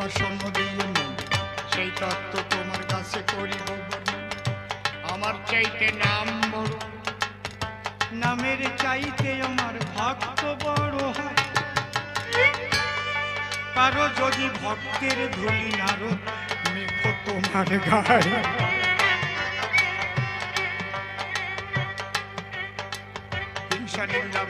ভালোবাসন দিয়ে মন সেই তত্ত্ব তোমার কাছে করিব। আমার চাইতে নাম বড়, নামের চাইতে আমার ভক্ত বড় হয়। কারও যদি ভক্তের ধুলি নারো মেঘ তোমার গায়ে। হিংসা নিন্দা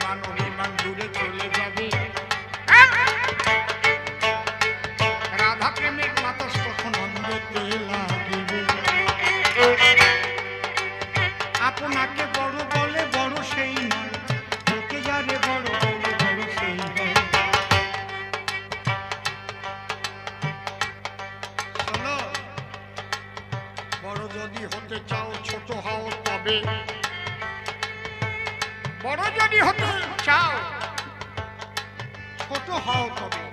বড় যদি হতে চাও, ছোট হও তবে বড় যদি হতে চাও, ছোট হও তবে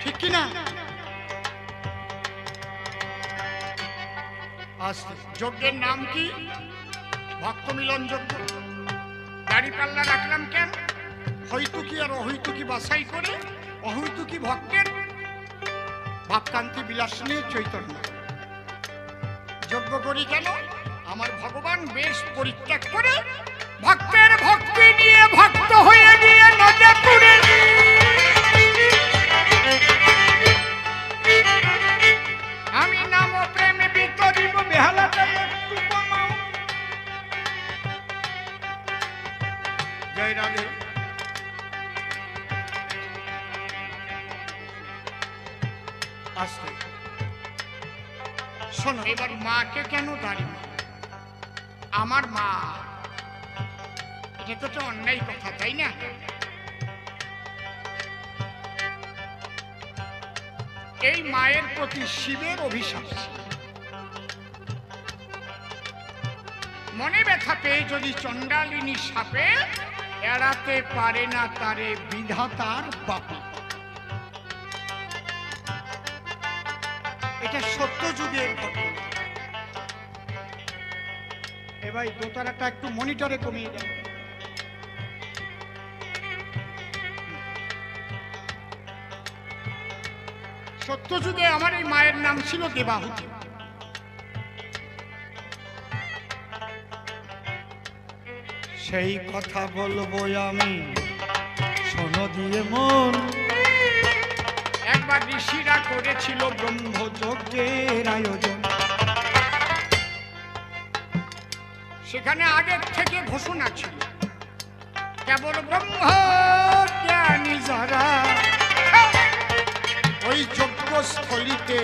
ঠিক কি না আস্তে যজ্ঞের নাম কি? ভক্ত মিলন যজ্ঞ। দাড়ি পাল্লা রাখলাম কেন? হইতুকি আর অহৈতুকি বাছাই করে, অহৈতুকি ভক্তের। ভাবকান্তি বিলাস নিয়ে চৈতন্য। যজ্ঞ করি কেন? আমার ভগবান বেশ পরিত্যাগ করে ভক্তের ভক্তি নিয়ে ভক্ত হয়ে গিয়ে নদে পুরে আমি আসতে। শোনো। এবার মাকে কেন দাঁড়ি আমার মা এটা তো একটা অন্যায় কথা তাই না? এই মায়ের প্রতি শিবের অভিশাপ। মনে ব্যথা পেয়ে যদি চণ্ডালিনী সাপে এড়াতে পারে না তারে বিধাতার বাপে। এটা সত্য যুগের ঘটনা এ ভাই দোতারাটা একটু মনিটরে কমিয়ে দেন। সত্য যুগে আমার এই মায়ের নাম ছিল দেবাহুতি। সেই কথা বলব আমি, শোনো দিয়ে মন। একবার ঋষিরা করেছিল ব্রহ্মযজ্ঞের আয়োজন। সেখানে আগের থেকে ঘোষণা ছিল, কেবল ব্রহ্ম জ্ঞানী যারা ওই যজ্ঞস্থলিতে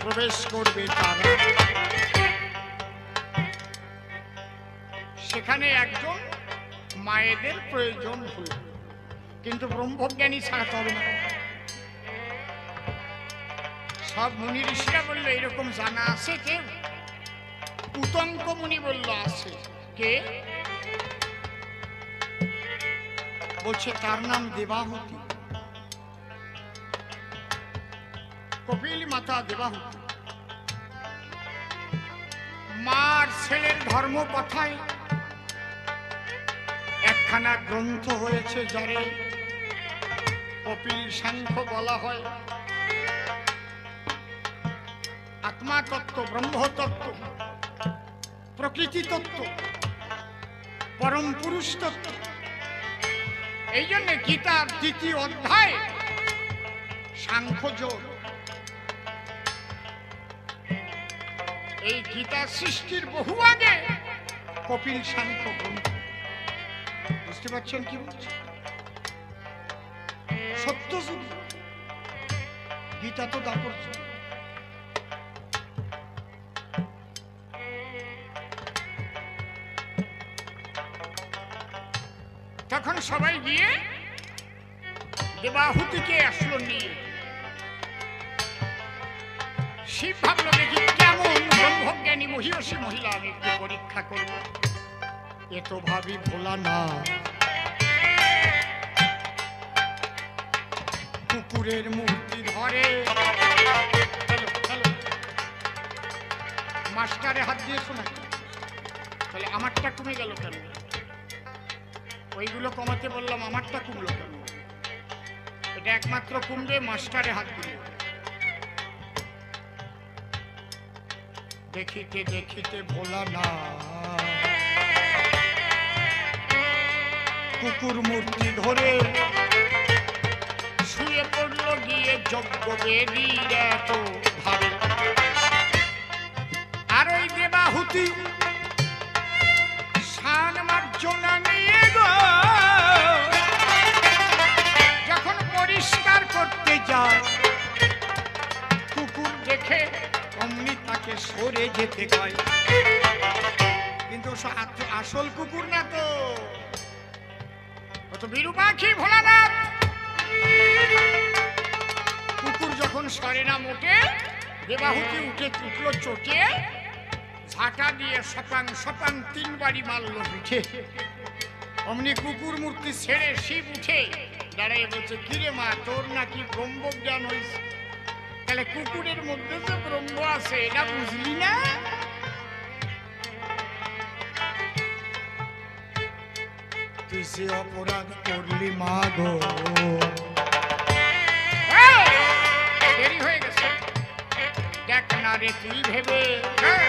প্রবেশ করবে তারা। সেখানে একজন মায়েদের প্রয়োজন হল, কিন্তু ব্রহ্মজ্ঞানী ছাড়াতে হবে না। সব মুনি ঋষিরা বলল, এরকম জানা আছে কেউ উতঙ্ক মুনি বলল, আছে। কে? বলছে, তার নাম দেবাহুতি। কপিল মাতা দেবাহুতি। মার ছেলের ধর্ম কথায় একখানা গ্রন্থ হয়েছে, যারে কপিল সাংখ্য বলা হয়। আত্মা তত্ত্ব ব্রহ্মতত্ত্ব প্রকৃতি তত্ত্ব পরম পুরুষ তত্ত্ব এই জন্য গীতার দ্বিতীয় অধ্যায় সাংখ্যযোগ এই গীতা সৃষ্টির বহু আগে কপিল সাংখ্য গ্রন্থ। বুঝতে পারছেন কি বলছেন সত্য গীতা তো দাপর সবাই গিয়ে দেবাহুতিকে আসলো নিয়ে। শিব ভাবলো, দেখি কেমন ব্রহ্মজ্ঞানী মহিষী মহিলা আমি একটু পরীক্ষা করব। এ তো ভাবি ভোলা না কুকুরের মূর্তি ধরে। মাস্টারে হাত দিয়ে না তাহলে আমারটা কমে গেল কেন? ওইগুলো কমাতে বললাম, আমারটা কমলো কেন? এটা একমাত্র কুমড়ে মাস্টারে হাত দিল দেখিতে দেখিতে ভোলা না। কুকুর মূর্তি ধরে শুয়ে পড়ল গিয়ে যজ্ঞ বেদির এত ভাবে। আর ওই দেবাহুতি সান মার্জনা যখন পরিষ্কার করতে যায়, কুকুর দেখে অমনি তাকে সরে যেতে কয়। কিন্তু আসল কুকুর না তো। তো বিরু পাখি, ভোলানাথ। কুকুর যখন সরে না মোটে দেবাহুতি উঠে উঠল চোটে, ঝাঁটা দিয়ে সপাং সপাং তিন বাড়ি মারল পিঠে। অমনি কুকুর মূর্তি ছেড়ে শিব উঠে দাঁড়াই বলছে, কিরে মা, তোর নাকি ব্রহ্ম জ্ঞান হয়েছে তাহলে কুকুরের মধ্যে যে ব্রহ্ম আছে, এটা বুঝলি না? তুই সে অপরাধ করলি মা গো। দেরি হয়ে গেছে। দেখ না রে, তুই ভেবে হ্যাঁ।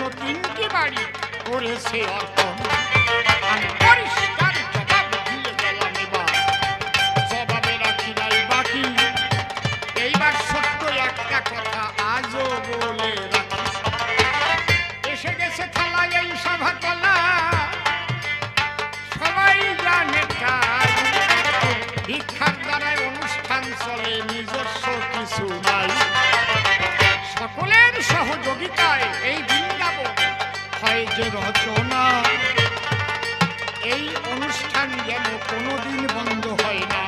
জন্য তিনটি বাড়ি করেছে এইবার সত্য একটা কথা আজও বলে রাখি। এসে গেছে থালা এই সভা তলা। সবাই জানে তাই ভিক্ষার দ্বারায় অনুষ্ঠান চলে, নিজস্ব কিছু নাই। সকলের সহযোগিতায় এই বৃন্দাবন হয় যে রচনা। এই অনুষ্ঠান যেন কোনোদিন বন্ধ হয় না।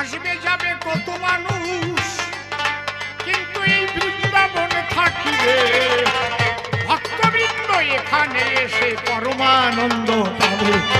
আসবে, যাবে কত মানুষ, কিন্তু এই বৃন্দাবনে থাকিবে। ভক্তবৃন্দ এখানে এসে পরমানন্দ পাবে।